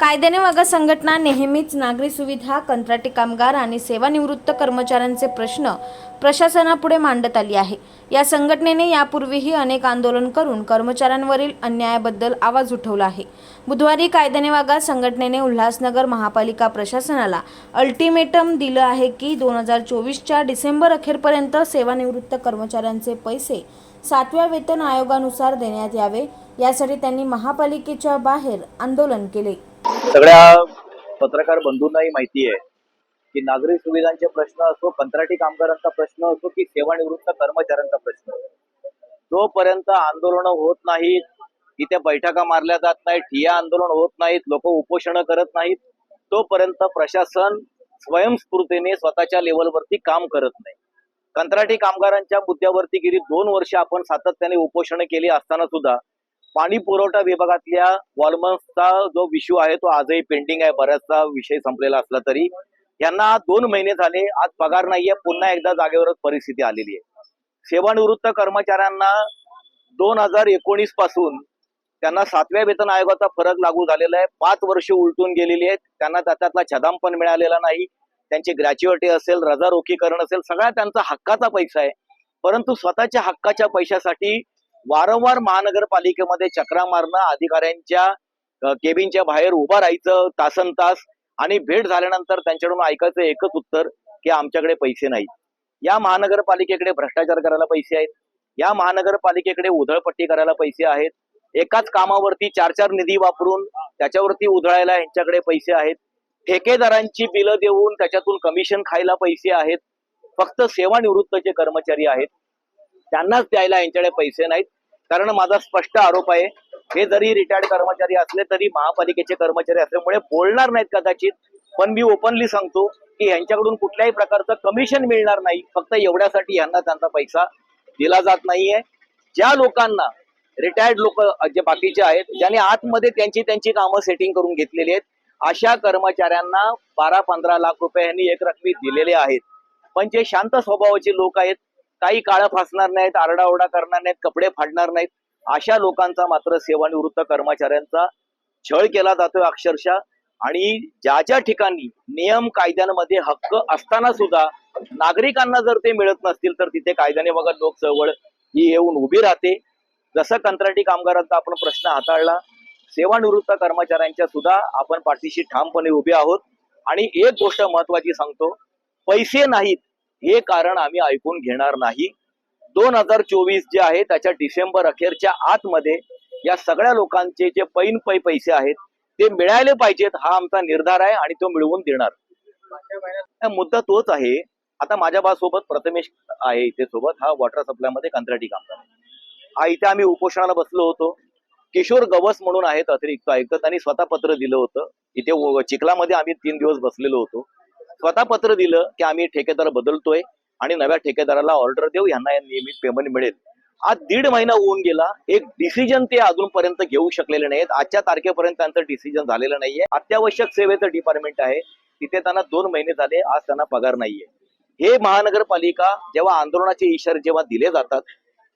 कायद्याने वागा संघटना नेहमीच नागरी सुविधा कंत्राटी कामगार आणि सेवानिवृत्त कर्मचाऱ्यांचे प्रश्न प्रशासनापुढे मांडत आली आहे. या संघटनेने यापूर्वीही अनेक आंदोलन करून कर्मचाऱ्यांवरील अन्यायाबद्दल आवाज उठवला आहे. बुधवारी कायद्याने वागा संघटनेने उल्हासनगर महापालिका प्रशासनाला अल्टिमेटम दिलं आहे की दोन हजार चोवीसच्या डिसेंबर अखेरपर्यंत सेवानिवृत्त कर्मचाऱ्यांचे पैसे सातव्या वेतन आयोगानुसार देण्यात यावे. यासाठी त्यांनी महापालिकेच्या बाहेर आंदोलन केले. सगळ्या पत्रकार बंधूंनाही माहिती आहे की नागरी सुविधांचे प्रश्न असो कंत्राटी कामगारांचा प्रश्न असो की सेवानिवृत्त कर्मचाऱ्यांचा प्रश्न. जोपर्यंत आंदोलन होत नाहीत इथे बैठका मारल्या जात नाहीत ठिया आंदोलन होत नाहीत लोक उपोषण करत नाहीत तोपर्यंत प्रशासन स्वयंस्फूर्तीने स्वतःच्या लेवलवरती काम करत नाही. कंत्राटी कामगारांच्या मुद्द्यावरती गेली दोन वर्ष आपण सातत्याने उपोषण केली असताना सुद्धा पाणी पुरवठा विभागातल्या वॉलमन्सचा जो विषू आहे तो आजही पेंडिंग आहे. बऱ्याचसा विषय संपलेला असला तरी. यांना दोन महिने झाले. आज पगार नाहीये. पुन्हा एकदा जागेवरच परिस्थिती आलेली आहे. सेवानिवृत्त कर्मचाऱ्यांना दोन हजार एकोणीसपासून त्यांना सातव्या वेतन आयोगाचा फरक लागू झालेला आहे. पाच वर्ष उलटून गेलेली आहेत. त्यांना त्याच्यातला छदाम पण मिळालेला नाही. त्यांची ग्रॅच्युएटी असेल रजा रोखीकरण असेल सगळा त्यांचा हक्काचा पैसा आहे. परंतु स्वतःच्या हक्काच्या पैशासाठी वारंवार महानगरपालिकेमध्ये चक्रा मारणं अधिकाऱ्यांच्या केबिनच्या बाहेर उभं राहायचं तासन तास आणि भेट झाल्यानंतर त्यांच्याकडून ऐकायचं एकच उत्तर की आमच्याकडे पैसे नाहीत. या महानगरपालिकेकडे भ्रष्टाचार करायला पैसे आहेत. या महानगरपालिकेकडे उधळपट्टी करायला पैसे आहेत. एकाच कामावरती चार चार निधी वापरून त्याच्यावरती उधळायला यांच्याकडे पैसे आहेत. ठेकेदारांची बिलं देऊन त्याच्यातून कमिशन खायला पैसे आहेत. फक्त सेवानिवृत्तचे कर्मचारी आहेत. त्यांनाच द्यायला यांच्याकडे पैसे नाहीत. कारण माझा स्पष्ट आरोप आहे हे जरी रिटायर्ड कर्मचारी असले तरी महापालिकेचे कर्मचारी असल्यामुळे बोलणार नाहीत कदाचित. पण मी ओपनली सांगतो की यांच्याकडून कुठल्याही प्रकारचं कमिशन मिळणार नाही. फक्त एवढ्यासाठी यांना त्यांचा पैसा दिला जात नाहीये. ज्या लोकांना रिटायर्ड लोक जे बाकीचे आहेत ज्यांनी आतमध्ये त्यांची त्यांची कामं सेटिंग करून घेतलेली आहेत अशा कर्मचाऱ्यांना बारा पंधरा लाख रुपये यांनी एक रकमी दिलेले आहेत. पण जे शांत स्वभावाचे लोक आहेत काही काळं फासणार नाहीत आरडाओरडा करणार नाहीत कपडे फाडणार नाहीत. अशा लोकांचा मात्र सेवानिवृत्त कर्मचाऱ्यांचा छळ केला जातोय अक्षरशः. आणि ज्या ज्या ठिकाणी नियम कायद्यांमध्ये हक्क असताना सुद्धा नागरिकांना जर ते मिळत नसतील तर तिथे कायद्याने बघा लोक चळवळ ही येऊन उभी राहते. जसं कंत्राटी कामगारांचा आपण प्रश्न हाताळला सेवानिवृत्त कर्मचाऱ्यांच्या सुद्धा आपण पाठीशी ठामपणे उभे आहोत. आणि एक गोष्ट महत्वाची सांगतो पैसे नाहीत. हे कारण आम्ही ऐकून घेणार नाही. दोन हजार चोवीस जे आहे त्याच्या डिसेंबर अखेरच्या आतमध्ये या सगळ्या लोकांचे जे पैन पै पैसे आहेत ते मिळायला पाहिजेत हा आमचा निर्धार आहे आणि तो मिळवून देणार. मुद्दा तोच आहे आता माझ्या बासोबत प्रथमेश आहे इथे सोबत हा वॉटर सप्लायमध्ये कंत्राटी कामगार आहे. हा इथे आम्ही उपोषणाला बसलो होतो. किशोर गवस म्हणून आहेत अतिरिक्त आयुक्त त्यांनी स्वतः पत्र दिलं होतं. इथे चिखलामध्ये आम्ही तीन दिवस बसलेलो होतो. स्वतः पत्र दिलं की आम्ही ठेकेदार बदलतोय आणि नव्या ठेकेदाराला ऑर्डर देऊ यांना या नियमित पेमेंट मिळेल. आज दीड महिना होऊन गेला. एक डिसिजन ते अजूनपर्यंत घेऊ शकलेले नाहीत. आजच्या तारखेपर्यंत त्यांचं डिसिजन झालेलं नाहीये. अत्यावश्यक सेवेचं डिपार्टमेंट आहे. तिथे त्यांना दोन महिने झाले. आज त्यांना पगार नाहीये. हे महानगरपालिका जेव्हा आंदोलनाचे इशारे जेव्हा दिले जातात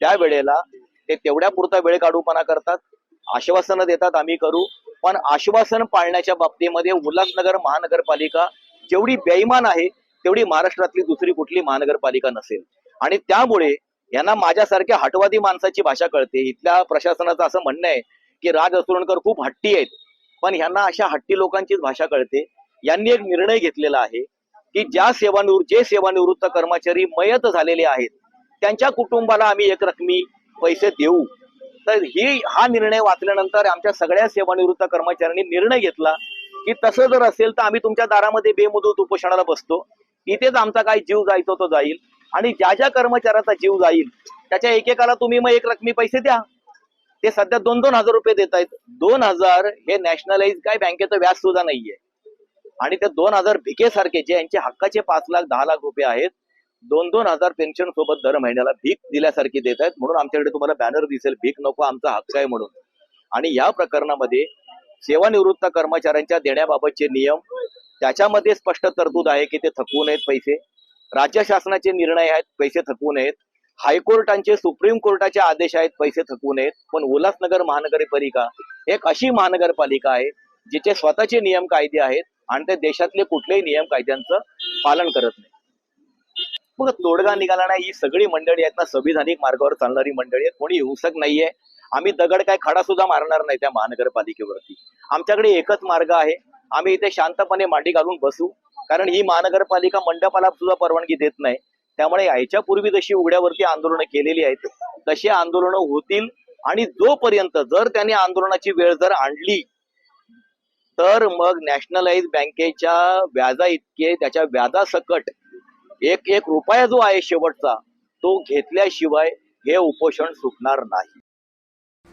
त्यावेळेला ते तेवढ्या पुरता वेळ काढूपणा करतात. आश्वासनं देतात आम्ही करू. पण आश्वासन पाळण्याच्या बाबतीमध्ये उल्हासनगर महानगरपालिका जेवढी बेईमान आहे तेवढी महाराष्ट्रातली दुसरी कुठली महानगरपालिका नसेल. आणि त्यामुळे यांना माझ्यासारख्या हटवादी माणसाची भाषा कळते. इथल्या प्रशासनाचं असं म्हणणं आहे की राज असुरणकर खूप हट्टी आहेत पण ह्यांना अशा हट्टी लोकांचीच भाषा कळते. यांनी एक निर्णय घेतलेला आहे की ज्या सेवानिवृत्त जे सेवानिवृत्त कर्मचारी मयत झालेले आहेत त्यांच्या कुटुंबाला आम्ही एक रकमी पैसे देऊ. तर ही हा निर्णय वाचल्यानंतर आमच्या सगळ्या सेवानिवृत्त कर्मचाऱ्यांनी निर्णय घेतला की तसं जर असेल तर आम्ही तुमच्या दारामध्ये बेमुदत उपोषणाला बसतो. इथेच आमचा काय जीव जायचो तो जाईल. आणि ज्या ज्या कर्मचाऱ्याचा जीव जाईल त्याच्या एकेकाला तुम्ही मग एक रकमी पैसे द्या. ते सध्या दोन दोन हजार रुपये देत आहेत. दोन हजार हे नॅशनलाइज काय बँकेचं व्याज सुद्धा नाहीये. आणि ते दोन हजार भिकेसारखे जे यांचे हक्काचे पाच लाख दहा लाख रुपये आहेत दोन दोन हजार पेन्शन सोबत दर महिन्याला भीक दिल्यासारखी देत आहेत. म्हणून आमच्याकडे तुम्हाला बॅनर दिसेल भीक नको आमचा हक्क आहे म्हणून. आणि या प्रकरणामध्ये सेवानिवृत्त कर्मचाऱ्यांच्या देण्याबाबतचे नियम त्याच्यामध्ये स्पष्ट तरतूद आहे की ते थकवू नयेत पैसे. राज्य शासनाचे निर्णय आहेत पैसे थकवू नयेत. हायकोर्टांचे सुप्रीम कोर्टाचे आदेश आहेत पैसे थकवू नयेत. पण उल्हासनगर महानगरपालिका एक अशी महानगरपालिका आहे जिचे स्वतःचे नियम कायदे आहेत आणि ते देशातले कुठलेही नियम कायद्यांचं पालन करत नाही. मग तोडगा निघाला नाही. ही सगळी मंडळी आहेत ना संविधानिक मार्गावर चालणारी मंडळी आहेत. कोणी हिंसक नाहीये. आम्ही दगड काय खडा सुद्धा मारणार नाही त्या महानगरपालिकेवरती. आमच्याकडे एकच मार्ग आहे. आम्ही इथे शांतपणे मांडी घालून बसू. कारण ही महानगरपालिका मंडपाला सुद्धा परवानगी देत नाही. त्यामुळे याच्यापूर्वी जशी उघड्यावरती आंदोलनं केलेली आहेत तशी आंदोलनं होतील. आणि जोपर्यंत जर त्यांनी आंदोलनाची वेळ जर आणली तर मग नॅशनलाइज बँकेच्या व्याजा इतके त्याच्या व्याजासकट एक एक रुपया जो आहे शेवटचा तो घेतल्याशिवाय हे उपोषण सुटणार नाही.